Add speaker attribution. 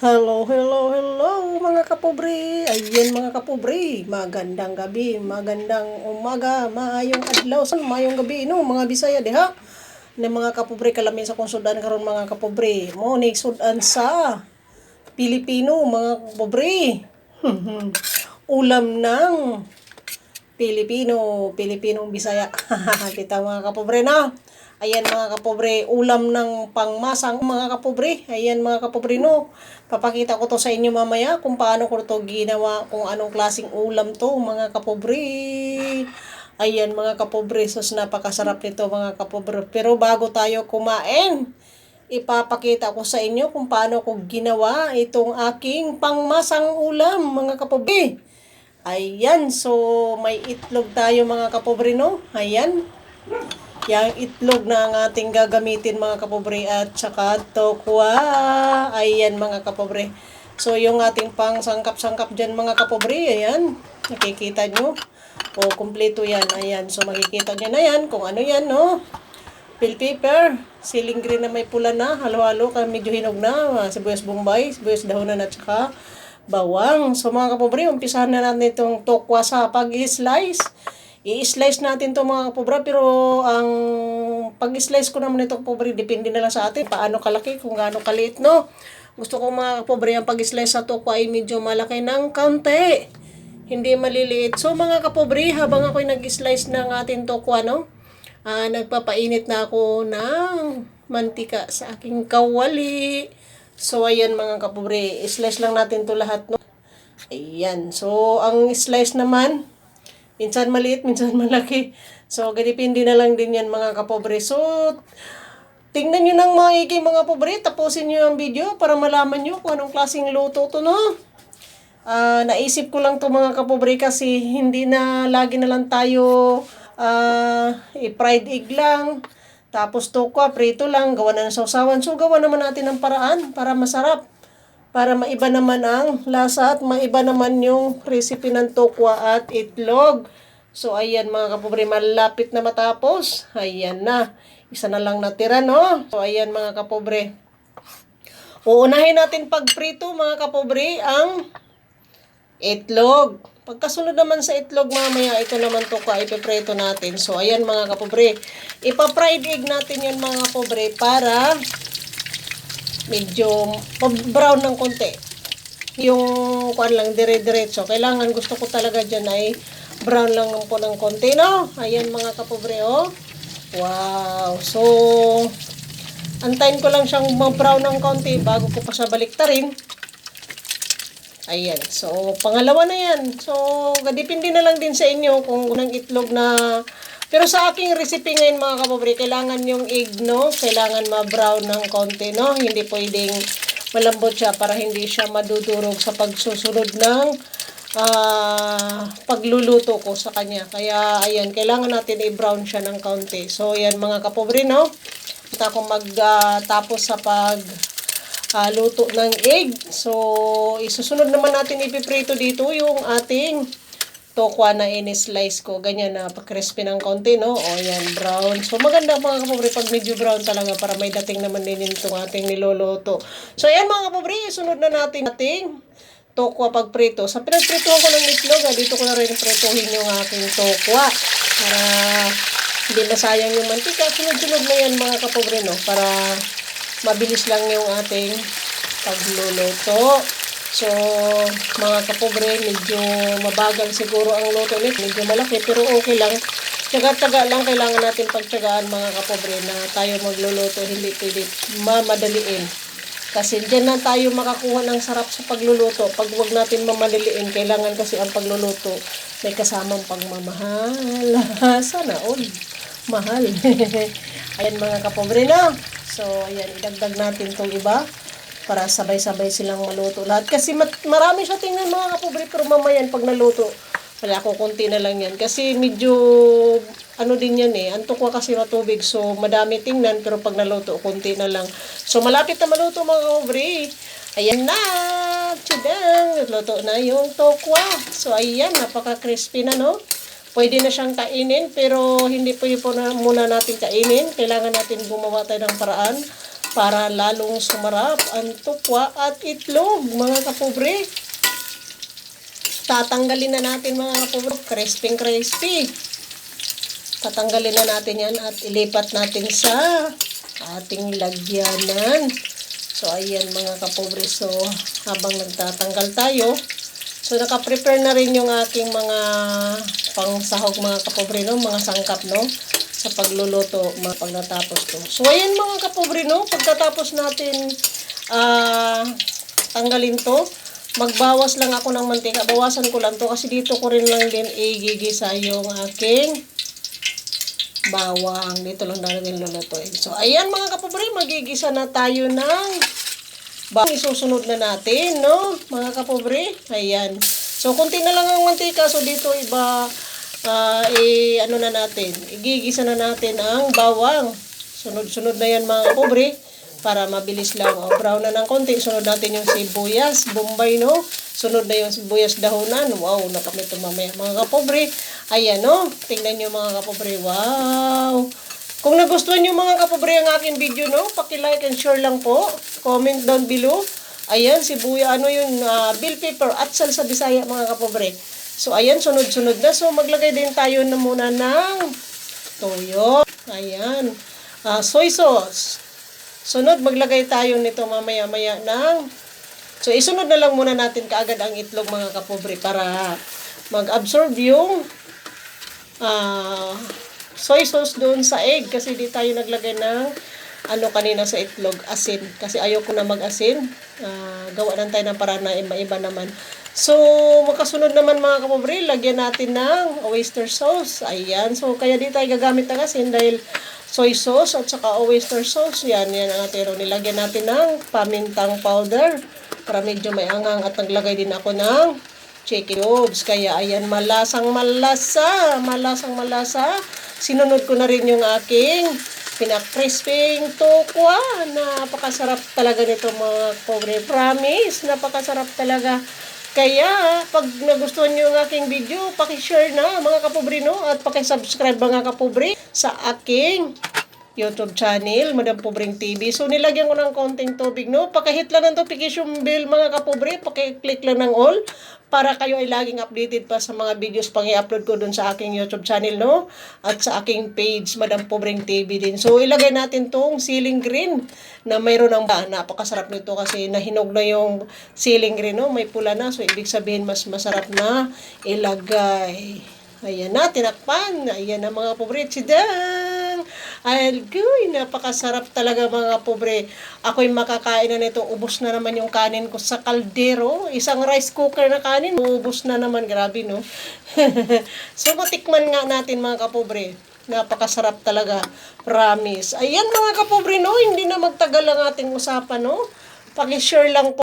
Speaker 1: Hello, hello, hello mga kapobre. Ayan mga kapobre. Magandang gabi, magandang umaga, maayong adlaw, san maayong gabi no mga Bisaya diha. Na mga kapobre kalamin sa konsudan karon mga kapobre. Mo ni sudan sa Pilipino mga kapobre. Ulam ng Pilipino, Pilipinong Bisaya. Kita mga kapobre na. Ayan mga kapobre, ulam ng pangmasang mga kapobre. Ayan mga kapobre no. Papakita ko to sa inyo mamaya kung paano ko to ginawa, kung anong klaseng ulam to mga kapobre. Ayan mga kapobre, sus napakasarap nito mga kapobre. Pero bago tayo kumain, ipapakita ko sa inyo kung paano ko ginawa itong aking pangmasang ulam mga kapobre. Ayan, so may itlog tayo mga kapobre no. Ayan. Yang itlog na ang ating gagamitin mga kapobre at saka tokwa. Ayan mga kapobre. So yung ating pang sangkap-sangkap dyan mga kapobre. Ayan. Nakikita nyo. O kumpleto yan. Ayan. So makikita nyo na yan kung ano yan no. Bell pepper. Siling green na may pula na. Halo-halo. Medyo hinog na. Uh, sibuyas bombay. Sibuyas dahonan at saka bawang. So mga kapobre, umpisahan na natin itong tokwa sa pag-slice. I-slice natin to mga kapobra pero ang pag-slice ko naman ito pobre depende na lang sa atin paano kalaki kung gaano kaliit no. Gusto ko mga kapobre ang pag-slice sa tokwa ay medyo malaki ng kaunti. Hindi maliliit. So mga kapobre habang ako'y nag-slice ng ating tokwa no. Uh, nagpapainit na ako ng mantika sa aking kawali. So ayan mga kapobre, slice lang natin to lahat no. Ayan. So ang slice naman Minsan maliit, minsan malaki. So, ganipindi na lang din yan mga kapobre. So, tingnan nyo ng maigi mga pobre. Tapusin nyo ang video para malaman nyo kung anong klaseng luto to, no? Uh, naisip ko lang to mga kapobre kasi hindi na lagi na lang tayo uh, i-fried egg lang. Tapos tokwa, prito lang, gawa na ng sausawan. So, gawa naman natin ng paraan para masarap. Para maiba naman ang lasa at maiba naman yung recipe ng tokwa at itlog. So, ayan mga kapobre, malapit na matapos. Ayan na. Isa na lang natira, no? So, ayan mga kapobre. Uunahin natin pagprito mga kapobre ang itlog. Pagkasunod naman sa itlog mamaya, ito naman to ka, ipiprito natin. So, ayan mga kapobre. Ipa-fried egg natin yan mga kapobre para medyo brown ng konti. Yung kuan lang dire-diretso. Kailangan gusto ko talaga diyan ay brown lang po ng konti, no? Ayan mga kapobre, oh. Wow. So, antayin ko lang siyang ma-brown ng konti bago ko pa siya baliktarin. Ayan. So, pangalawa na yan. So, depende na lang din sa inyo kung unang itlog na pero sa aking recipe ngayon mga kapobre, kailangan yung egg, no? Kailangan ma-brown ng konti, no? Hindi pwedeng malambot siya para hindi siya madudurog sa pagsusunod ng uh, pagluluto ko sa kanya. Kaya, ayan, kailangan natin i-brown siya ng konti. So, ayan mga kapobre, no? At ako magtapos uh, sa pag uh, luto ng egg. So, isusunod naman natin ipiprito dito yung ating tokwa na in-slice ko. Ganyan na, pa-crispy ng konti, no? O, yan, brown. So, maganda mga kapobre pag medyo brown talaga para may dating naman din itong ating niloloto. So, ayan mga kapobre, sunod na natin ating tokwa pag prito. Sa pinagprituhan ko ng itlog, ah, dito ko na rin prituhin yung aking tokwa. Para hindi masayang yung mantika. Sunod-sunod na yan mga kapobre, no? Para mabilis lang yung ating pagluluto. So, mga kapobre, medyo mabagal siguro ang luto nito. Medyo malaki, pero okay lang. Tsaga-tsaga lang kailangan natin pagtsagaan mga kapobre na tayo magluluto. Hindi pwede mamadaliin. Kasi dyan na tayo makakuha ng sarap sa pagluluto. Pag wag natin mamadaliin, kailangan kasi ang pagluluto may kasamang pagmamahal. Sana all. Mahal. ayan mga kapobre na. So, ayan, idagdag natin tong iba para sabay-sabay silang maluto lahat. Kasi mat- marami siya tingnan mga kapobre, pero mamayan pag naluto, wala ko konti na lang yan. Kasi medyo, ano din yan eh, antok ko kasi matubig, so madami tingnan, pero pag naluto, konti na lang. So malapit na maluto mga kapobre. Ayan na! Chidang! Luto na yung tokwa. So ayan, napaka-crispy na no? Pwede na siyang kainin, pero hindi po na muna natin kainin. Kailangan natin gumawa tayo ng paraan para lalong sumarap ang tukwa at itlog, mga kapobre. Tatanggalin na natin mga kapobre, crispy crispy. Tatanggalin na natin yan at ilipat natin sa ating lagyanan. So, ayan mga kapobre. So, habang nagtatanggal tayo, so naka-prepare na rin yung aking mga pangsahog mga kapobre, no? Mga sangkap, no? Sa pagluluto, pag natapos to. So, ayan mga kapobre, no? Pagkatapos natin ah tanggalin to, magbawas lang ako ng mantika. Bawasan ko lang to kasi dito ko rin lang din igigisa yung aking bawang. Dito lang natin lulutuin. So, ayan mga kapobre, magigisa na tayo ng bawang. Isusunod na natin, no? Mga kapobre, ayan. So, kunti na lang ang mantika. So, dito iba, ah, i, ano na natin, igigisa na natin ang bawang. Sunod-sunod na yan mga kapobre para mabilis lang. O, brown na ng konti. Sunod natin yung sibuyas, bombay, no? Sunod na yung sibuyas dahunan. Wow, nakamit ito mamaya. Mga kapobre, ayan, no? Tingnan nyo mga kapobre. Wow! Kung nagustuhan nyo mga kapobre ang aking video, no? Paki-like and share lang po. Comment down below. Ayan, sibuya, ano yun, ah, bell pepper at sal sa Bisaya mga kapobre. So, ayan, sunod-sunod na. So, maglagay din tayo na muna ng toyo. Ayan. Ah, soy sauce. Sunod, maglagay tayo nito mamaya-maya ng... So, isunod na lang muna natin kaagad ang itlog mga kapobre para mag-absorb yung ah soy sauce doon sa egg kasi di tayo naglagay ng ano kanina sa itlog, asin. Kasi ayoko na mag-asin. Ah, gawa lang tayo ng para na iba-iba naman. So, makasunod naman mga kapobre, lagyan natin ng oyster sauce. Ayan. So, kaya di tayo gagamit ng asin dahil soy sauce at saka oyster sauce. Yan, yan ang atero. Nilagyan natin ng pamintang powder para medyo may angang at naglagay din ako ng chicken cubes. Kaya ayan, malasang malasa. Malasang malasa. Sinunod ko na rin yung aking pinakrisping tokwa. Napakasarap talaga nito mga pobre. Promise, napakasarap talaga. Kaya, pag nagustuhan nyo ang aking video, pakishare na mga kapobrino at pakisubscribe mga kapobre sa aking YouTube channel, Madam Pobreng TV. So, nilagyan ko ng konting tubig, no? Pakihit lang ng notification bell, mga kapobre. Pakiclick lang ng all para kayo ay laging updated pa sa mga videos pang i-upload ko dun sa aking YouTube channel, no? At sa aking page, Madam Pobreng TV din. So, ilagay natin tong ceiling green na mayroon ng ba. Napakasarap nito kasi nahinog na yung ceiling green, no? May pula na. So, ibig sabihin, mas masarap na ilagay. Ayan na, tinakpan. Ayan na mga pobre. Sidang! Ay, guy, napakasarap talaga mga pobre. Ako'y makakain na nito. Ubus na naman yung kanin ko sa kaldero. Isang rice cooker na kanin. Ubus na naman. Grabe, no? so, matikman nga natin mga kapobre. Napakasarap talaga. Promise. Ayan mga kapobre, no? Hindi na magtagal ang ating usapan, no? Pakishare lang po.